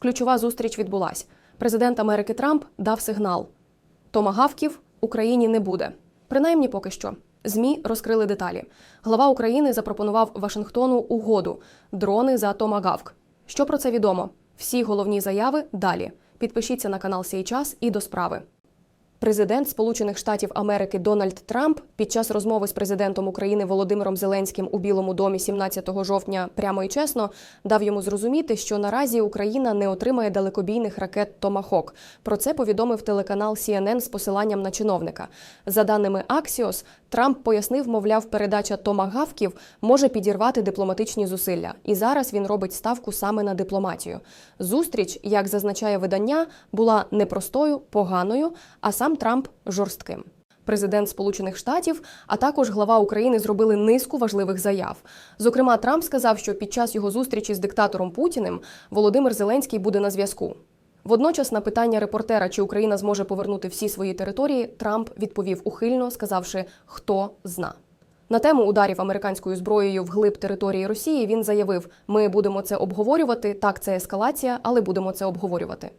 ключова зустріч відбулась. Президент Америки Трамп дав сигнал: томагавків Україні не буде. Принаймні поки що. ЗМІ розкрили деталі. Глава України запропонував Вашингтону угоду дрони за Томагавк. Що про це відомо? Всі головні заяви далі. Підпишіться на канал «Сей час» і до справи. Президент Сполучених Штатів Америки Дональд Трамп під час розмови з президентом України Володимиром Зеленським у Білому домі 17 жовтня прямо і чесно дав йому зрозуміти, що наразі Україна не отримає далекобійних ракет Томахок. Про це повідомив телеканал CNN з посиланням на чиновника. За даними Axios, Трамп пояснив, мовляв, передача томагавків може підірвати дипломатичні зусилля, і зараз він робить ставку саме на дипломатію. Зустріч, як зазначає видання, була непростою, поганою, а сам Трамп жорстким. Президент Сполучених Штатів, а також глава України зробили низку важливих заяв. Зокрема, Трамп сказав, що під час його зустрічі з диктатором Путіним Володимир Зеленський буде на зв'язку. Водночас, на питання репортера, чи Україна зможе повернути всі свої території, Трамп відповів ухильно, сказавши, хто зна. На тему ударів американською зброєю вглиб території Росії він заявив: Ми будемо це обговорювати. Так, це ескалація, але будемо це обговорювати.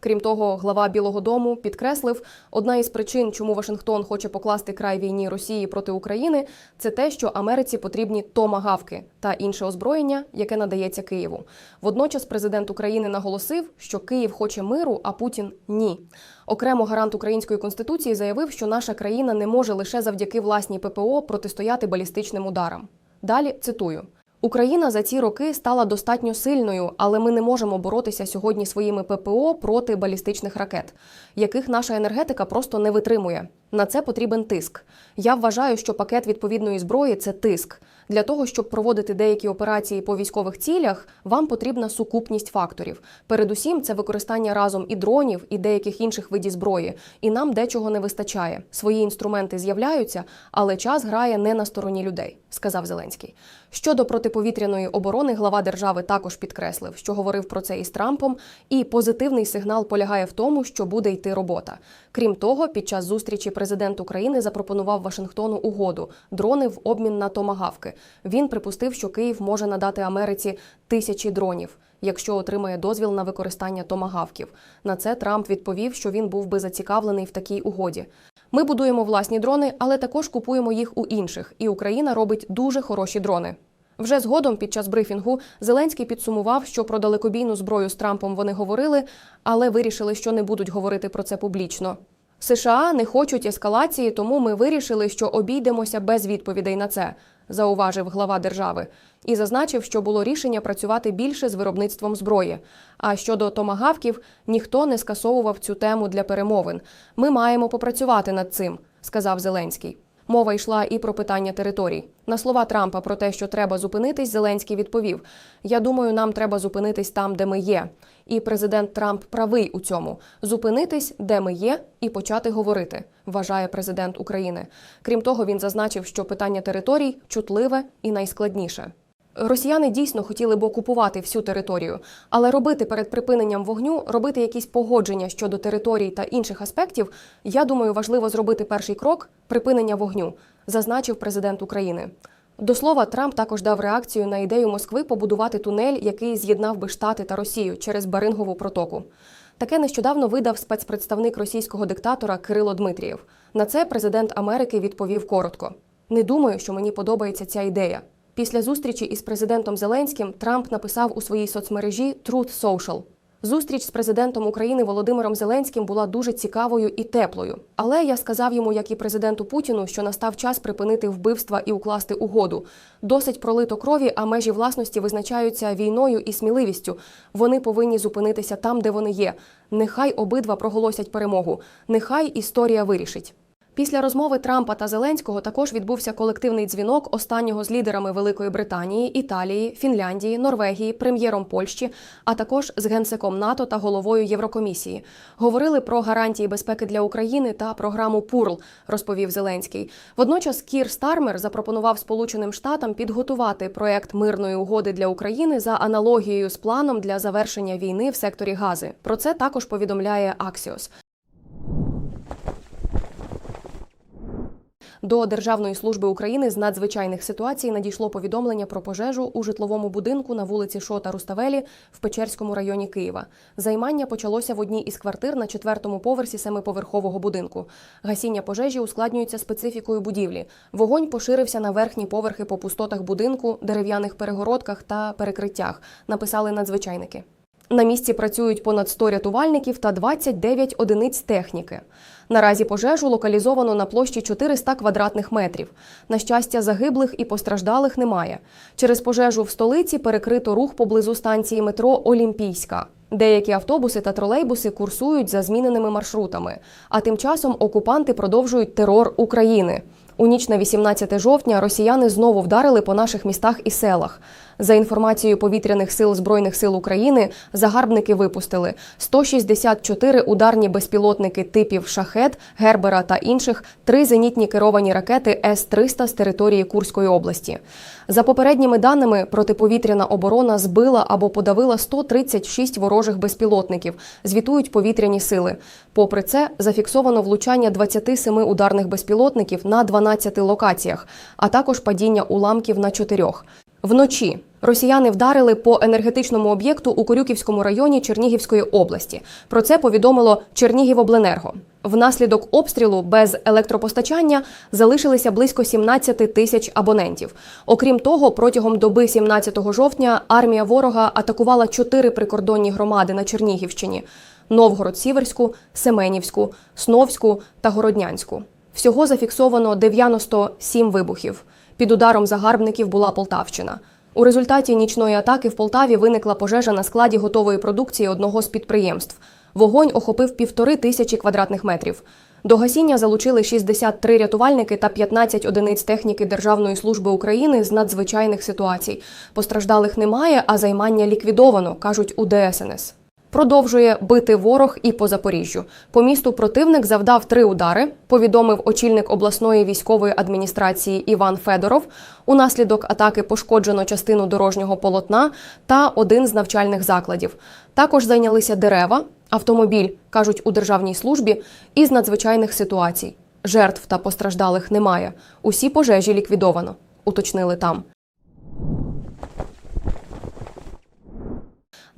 Крім того, глава Білого Дому підкреслив, одна із причин, чому Вашингтон хоче покласти край війні Росії проти України, це те, що Америці потрібні томагавки та інше озброєння, яке надається Києву. Водночас президент України наголосив, що Київ хоче миру, а Путін ні. Окремо гарант української конституції заявив, що наша країна не може лише завдяки власній ППО протистояти балістичним ударам. Далі цитую. Україна за ці роки стала достатньо сильною, але ми не можемо боротися сьогодні своїми ППО проти балістичних ракет, яких наша енергетика просто не витримує. На це потрібен тиск. Я вважаю, що пакет відповідної зброї це тиск. Для того щоб проводити деякі операції по військових цілях, вам потрібна сукупність факторів. Передусім, це використання разом і дронів, і деяких інших видів зброї. І нам дечого не вистачає. Свої інструменти з'являються, але час грає не на стороні людей, сказав Зеленський. Щодо протиповітряної оборони, глава держави також підкреслив, що говорив про це із Трампом, і позитивний сигнал полягає в тому, що буде йти робота. Крім того, під час зустрічі президент України запропонував Вашингтону угоду дрони в обмін на томагавки. Він припустив, що Київ може надати Америці тисячі дронів. Якщо отримає дозвіл на використання томагавків, на це Трамп відповів, що він був би зацікавлений в такій угоді. Ми будуємо власні дрони, але також купуємо їх у інших, і Україна робить дуже хороші дрони. Вже згодом, під час брифінгу, Зеленський підсумував, що про далекобійну зброю з Трампом вони говорили, але вирішили, що не будуть говорити про це публічно. США не хочуть ескалації, тому ми вирішили, що обійдемося без відповідей на це, зауважив глава держави, і зазначив, що було рішення працювати більше з виробництвом зброї. А щодо томагавків, ніхто не скасовував цю тему для перемовин. Ми маємо попрацювати над цим, сказав Зеленський. Мова йшла і про питання територій. На слова Трампа про те, що треба зупинитись, Зеленський відповів: Я думаю, нам треба зупинитись там, де ми є. І президент Трамп правий у цьому: зупинитись, де ми є, і почати говорити, вважає президент України. Крім того, він зазначив, що питання територій чутливе і найскладніше. Росіяни дійсно хотіли б окупувати всю територію, але робити перед припиненням вогню, робити якісь погодження щодо територій та інших аспектів, я думаю, важливо зробити перший крок припинення вогню, зазначив президент України. До слова, Трамп також дав реакцію на ідею Москви побудувати тунель, який з'єднав би Штати та Росію через Барингову протоку. Таке нещодавно видав спецпредставник російського диктатора Кирило Дмитрієв. На це президент Америки відповів коротко: не думаю, що мені подобається ця ідея. Після зустрічі із президентом Зеленським Трамп написав у своїй соцмережі Truth Social. Зустріч з президентом України Володимиром Зеленським була дуже цікавою і теплою. Але я сказав йому, як і президенту Путіну, що настав час припинити вбивства і укласти угоду. Досить пролито крові, а межі власності визначаються війною і сміливістю. Вони повинні зупинитися там, де вони є. Нехай обидва проголосять перемогу. Нехай історія вирішить. Після розмови Трампа та Зеленського також відбувся колективний дзвінок останнього з лідерами Великої Британії, Італії, Фінляндії, Норвегії, прем'єром Польщі, а також з генсеком НАТО та головою Єврокомісії. Говорили про гарантії безпеки для України та програму ПУРЛ, розповів Зеленський. Водночас Кір Стармер запропонував Сполученим Штатам підготувати проект мирної угоди для України за аналогією з планом для завершення війни в секторі Гази. Про це також повідомляє Axios. До Державної служби України з надзвичайних ситуацій надійшло повідомлення про пожежу у житловому будинку на вулиці Шота Руставелі в Печерському районі Києва. Займання почалося в одній із квартир на четвертому поверсі семиповерхового будинку. Гасіння пожежі ускладнюється специфікою будівлі. Вогонь поширився на верхні поверхи по пустотах будинку, дерев'яних перегородках та перекриттях. Написали надзвичайники. На місці працюють понад 100 рятувальників та 29 одиниць техніки. Наразі пожежу локалізовано на площі 400 квадратних метрів. На щастя, загиблих і постраждалих немає. Через пожежу в столиці перекрито рух поблизу станції метро Олімпійська. Деякі автобуси та тролейбуси курсують за зміненими маршрутами. А тим часом окупанти продовжують терор України. У ніч на 18 жовтня росіяни знову вдарили по наших містах і селах. За інформацією повітряних сил збройних сил України, загарбники випустили 164 ударні безпілотники типів шахет, гербера та інших, три зенітні керовані ракети С-300 з території Курської області. За попередніми даними, протиповітряна оборона збила або подавила 136 ворожих безпілотників. Звітують повітряні сили. Попри це, зафіксовано влучання 27 ударних безпілотників на 12 локаціях, а також падіння уламків на чотирьох. Вночі росіяни вдарили по енергетичному об'єкту у Корюківському районі Чернігівської області. Про це повідомило Чернігівобленерго. Внаслідок обстрілу без електропостачання залишилися близько 17 тисяч абонентів. Окрім того, протягом доби 17 жовтня армія ворога атакувала чотири прикордонні громади на Чернігівщині: Новгород-Сіверську, Семенівську, Сновську та Городнянську. Всього зафіксовано 97 вибухів. Під ударом загарбників була Полтавщина. У результаті нічної атаки в Полтаві виникла пожежа на складі готової продукції одного з підприємств. Вогонь охопив півтори тисячі квадратних метрів. До гасіння залучили 63 рятувальники та 15 одиниць техніки Державної служби України з надзвичайних ситуацій. Постраждалих немає, а займання ліквідовано, кажуть у ДСНС. Продовжує бити ворог і по Запоріжжю. По місту противник завдав три удари. Повідомив очільник обласної військової адміністрації Іван Федоров. Унаслідок атаки пошкоджено частину дорожнього полотна та один з навчальних закладів. Також зайнялися дерева, автомобіль кажуть у державній службі із надзвичайних ситуацій. Жертв та постраждалих немає. Усі пожежі ліквідовано. Уточнили там.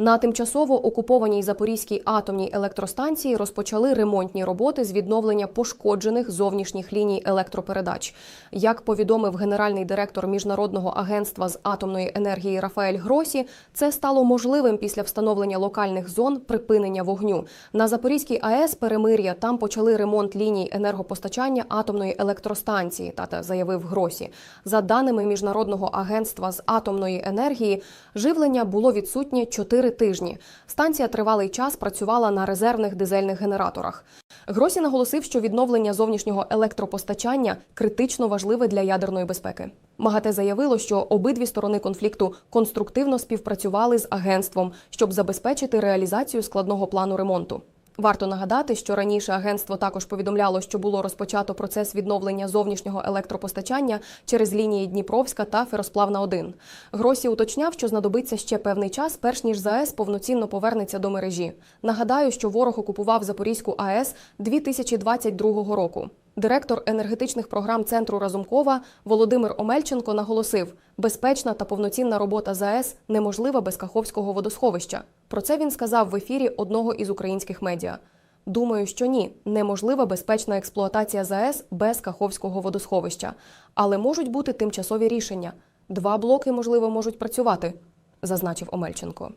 На тимчасово окупованій Запорізькій атомній електростанції розпочали ремонтні роботи з відновлення пошкоджених зовнішніх ліній електропередач. Як повідомив генеральний директор міжнародного агентства з атомної енергії Рафаель Гросі, це стало можливим після встановлення локальних зон припинення вогню. На Запорізькій АЕС перемир'я там почали ремонт ліній енергопостачання атомної електростанції. Тата заявив Гросі. За даними міжнародного агентства з атомної енергії, живлення було відсутнє 4 тижні. Станція тривалий час працювала на резервних дизельних генераторах. Гросі наголосив, що відновлення зовнішнього електропостачання критично важливе для ядерної безпеки. МАГАТЕ заявило, що обидві сторони конфлікту конструктивно співпрацювали з агентством, щоб забезпечити реалізацію складного плану ремонту. Варто нагадати, що раніше агентство також повідомляло, що було розпочато процес відновлення зовнішнього електропостачання через лінії Дніпровська та Феросплавна 1 Гросі уточняв, що знадобиться ще певний час, перш ніж ЗАЕС повноцінно повернеться до мережі. Нагадаю, що ворог окупував Запорізьку АЕС 2022 року. Директор енергетичних програм центру Разумкова Володимир Омельченко наголосив, безпечна та повноцінна робота ЗАЕС неможлива без Каховського водосховища. Про це він сказав в ефірі одного із українських медіа. Думаю, що ні, неможлива безпечна експлуатація ЗАЕС без Каховського водосховища, але можуть бути тимчасові рішення. Два блоки, можливо, можуть працювати, зазначив Омельченко.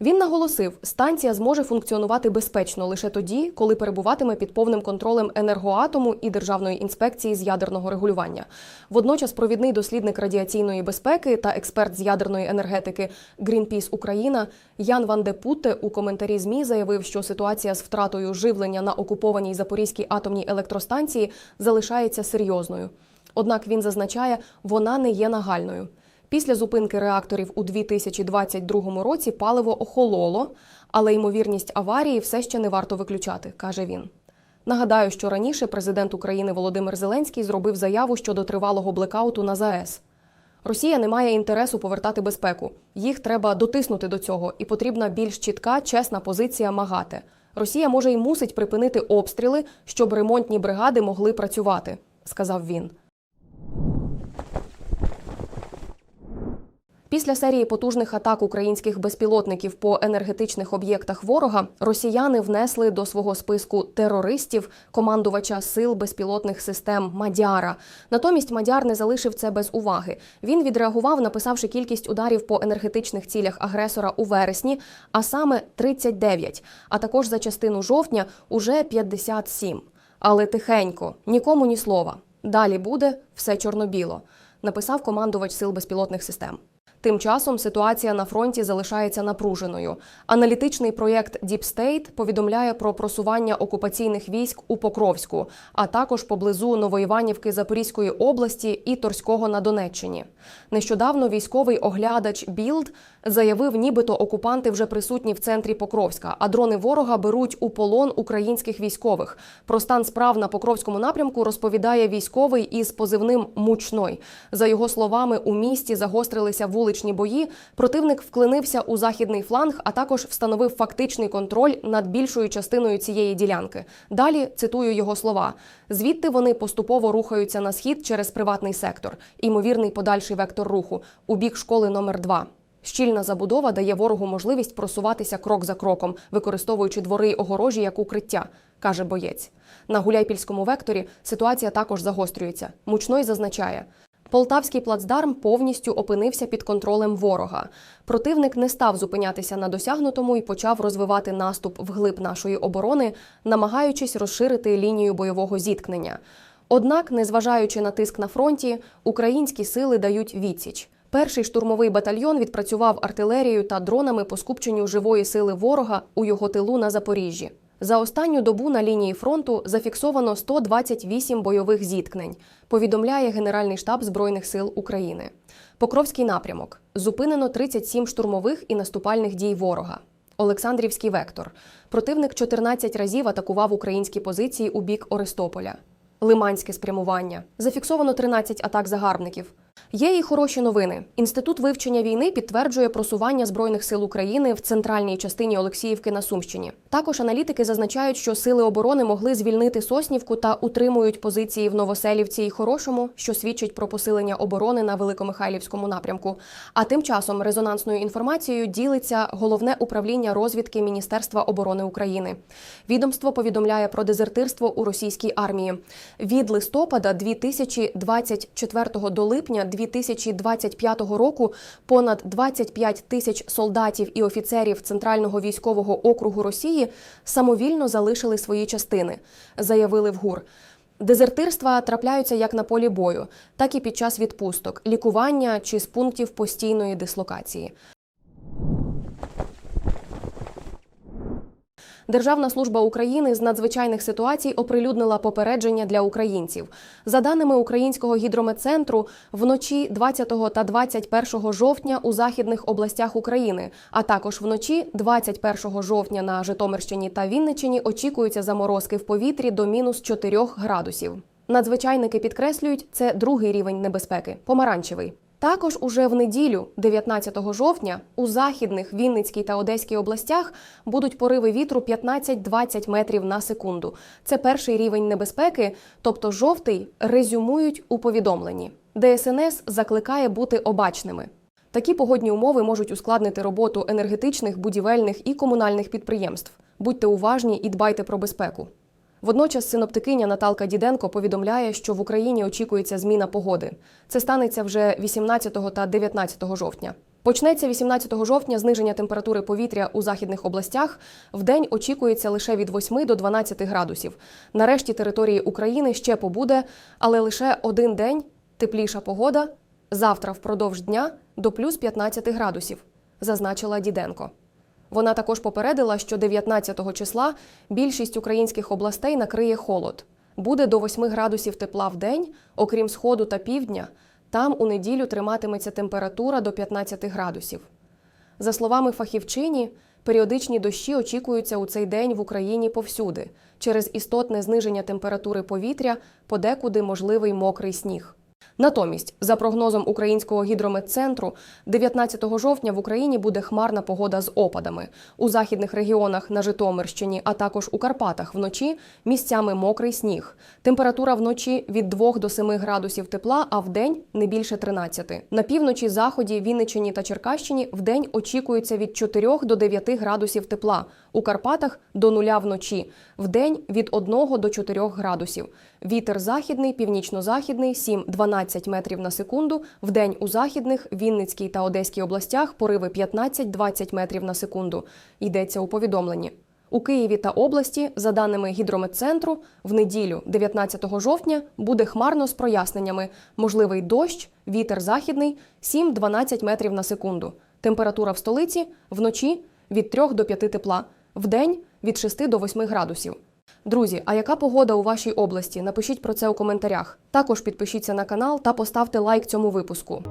Він наголосив, станція зможе функціонувати безпечно лише тоді, коли перебуватиме під повним контролем енергоатому і Державної інспекції з ядерного регулювання. Водночас, провідний дослідник радіаційної безпеки та експерт з ядерної енергетики Greenpeace Україна Ян Ван де Путте у коментарі ЗМІ заявив, що ситуація з втратою живлення на окупованій Запорізькій атомній електростанції залишається серйозною. Однак він зазначає, вона не є нагальною. Після зупинки реакторів у 2022 році паливо охололо, але ймовірність аварії все ще не варто виключати, каже він. Нагадаю, що раніше президент України Володимир Зеленський зробив заяву щодо тривалого блекауту на ЗАЕС. Росія не має інтересу повертати безпеку. Їх треба дотиснути до цього, і потрібна більш чітка, чесна позиція МАГАТЕ. Росія може й мусить припинити обстріли, щоб ремонтні бригади могли працювати, сказав він. Після серії потужних атак українських безпілотників по енергетичних об'єктах ворога росіяни внесли до свого списку терористів командувача сил безпілотних систем Мадяра. Натомість Мадяр не залишив це без уваги. Він відреагував, написавши кількість ударів по енергетичних цілях агресора у вересні, а саме 39, а також за частину жовтня уже 57. Але тихенько, нікому ні слова. Далі буде все чорно-біло, написав командувач сил безпілотних систем. Тим часом ситуація на фронті залишається напруженою. Аналітичний проєкт Deep State повідомляє про просування окупаційних військ у Покровську, а також поблизу Новоіванівки Запорізької області і Торського на Донеччині. Нещодавно військовий оглядач Білд заявив, нібито окупанти вже присутні в центрі Покровська, а дрони ворога беруть у полон українських військових. Про стан справ на Покровському напрямку розповідає військовий із позивним Мучной. За його словами, у місті загострилися вуличні бої. Противник вклинився у західний фланг, а також встановив фактичний контроль над більшою частиною цієї ділянки. Далі цитую його слова: звідти вони поступово рухаються на схід через приватний сектор, імовірний подальший вектор руху у бік школи номер 2 Щільна забудова дає ворогу можливість просуватися крок за кроком, використовуючи двори й огорожі як укриття, каже боєць. На Гуляйпільському векторі ситуація також загострюється. Мучной зазначає. Полтавський плацдарм повністю опинився під контролем ворога. Противник не став зупинятися на досягнутому і почав розвивати наступ вглиб нашої оборони, намагаючись розширити лінію бойового зіткнення. Однак, незважаючи на тиск на фронті, українські сили дають відсіч. Перший штурмовий батальйон відпрацював артилерією та дронами по скупченню живої сили ворога у його тилу на Запоріжжі. За останню добу на лінії фронту зафіксовано 128 бойових зіткнень. Повідомляє Генеральний штаб Збройних сил України. Покровський напрямок зупинено 37 штурмових і наступальних дій ворога. Олександрівський вектор. Противник 14 разів атакував українські позиції у бік Ористополя. Лиманське спрямування. Зафіксовано 13 атак загарбників. Є і хороші новини. Інститут вивчення війни підтверджує просування збройних сил України в центральній частині Олексіївки на Сумщині. Також аналітики зазначають, що сили оборони могли звільнити Соснівку та утримують позиції в Новоселівці і Хорошому, що свідчить про посилення оборони на Великомихайлівському напрямку. А тим часом резонансною інформацією ділиться головне управління розвідки Міністерства оборони України. Відомство повідомляє про дезертирство у російській армії. Від листопада 2024 до липня 2025 року понад 25 тисяч солдатів і офіцерів Центрального військового округу Росії самовільно залишили свої частини, заявили в ГУР. Дезертирства трапляються як на полі бою, так і під час відпусток, лікування чи з пунктів постійної дислокації. Державна служба України з надзвичайних ситуацій оприлюднила попередження для українців. За даними Українського гідрометцентру, вночі 20 та 21 жовтня у західних областях України, а також вночі 21 жовтня на Житомирщині та Вінниччині очікуються заморозки в повітрі до мінус 4 градусів. Надзвичайники підкреслюють, це другий рівень небезпеки помаранчевий. Також уже в неділю, 19 жовтня, у західних Вінницькій та Одеській областях будуть пориви вітру 15-20 метрів на секунду. Це перший рівень небезпеки, тобто жовтий резюмують у повідомленні. ДСНС закликає бути обачними. Такі погодні умови можуть ускладнити роботу енергетичних, будівельних і комунальних підприємств. Будьте уважні і дбайте про безпеку. Водночас синоптикиня Наталка Діденко повідомляє, що в Україні очікується зміна погоди. Це станеться вже 18 та 19 жовтня. Почнеться 18 жовтня зниження температури повітря у західних областях. В день очікується лише від 8 до 12 градусів. Нарешті території України ще побуде, але лише один день тепліша погода. Завтра впродовж дня до плюс 15 градусів, зазначила Діденко. Вона також попередила, що 19 числа більшість українських областей накриє холод. Буде до 8 градусів тепла в день, окрім сходу та півдня. Там у неділю триматиметься температура до 15 градусів. За словами фахівчині, періодичні дощі очікуються у цей день в Україні повсюди через істотне зниження температури повітря, подекуди можливий мокрий сніг. Натомість, за прогнозом українського гідрометцентру, 19 жовтня в Україні буде хмарна погода з опадами. У західних регіонах на Житомирщині, а також у Карпатах вночі місцями мокрий сніг. Температура вночі від 2 до 7 градусів тепла, а вдень не більше 13. На півночі, заході, Вінниччині та Черкащині вдень очікується від 4 до 9 градусів тепла. У Карпатах до нуля вночі, вдень від 1 до 4 градусів. Вітер західний, північно-західний 7-12 метрів на секунду. Вдень у західних, Вінницькій та Одеській областях пориви 15-20 метрів на секунду. Йдеться у повідомленні. У Києві та області, за даними гідрометцентру, в неділю, 19 жовтня, буде хмарно з проясненнями. Можливий дощ, вітер західний 7-12 метрів на секунду. Температура в столиці вночі від 3 до 5 тепла, вдень від 6 до 8 градусів. Друзі, а яка погода у вашій області? Напишіть про це у коментарях. Також підпишіться на канал та поставте лайк цьому випуску.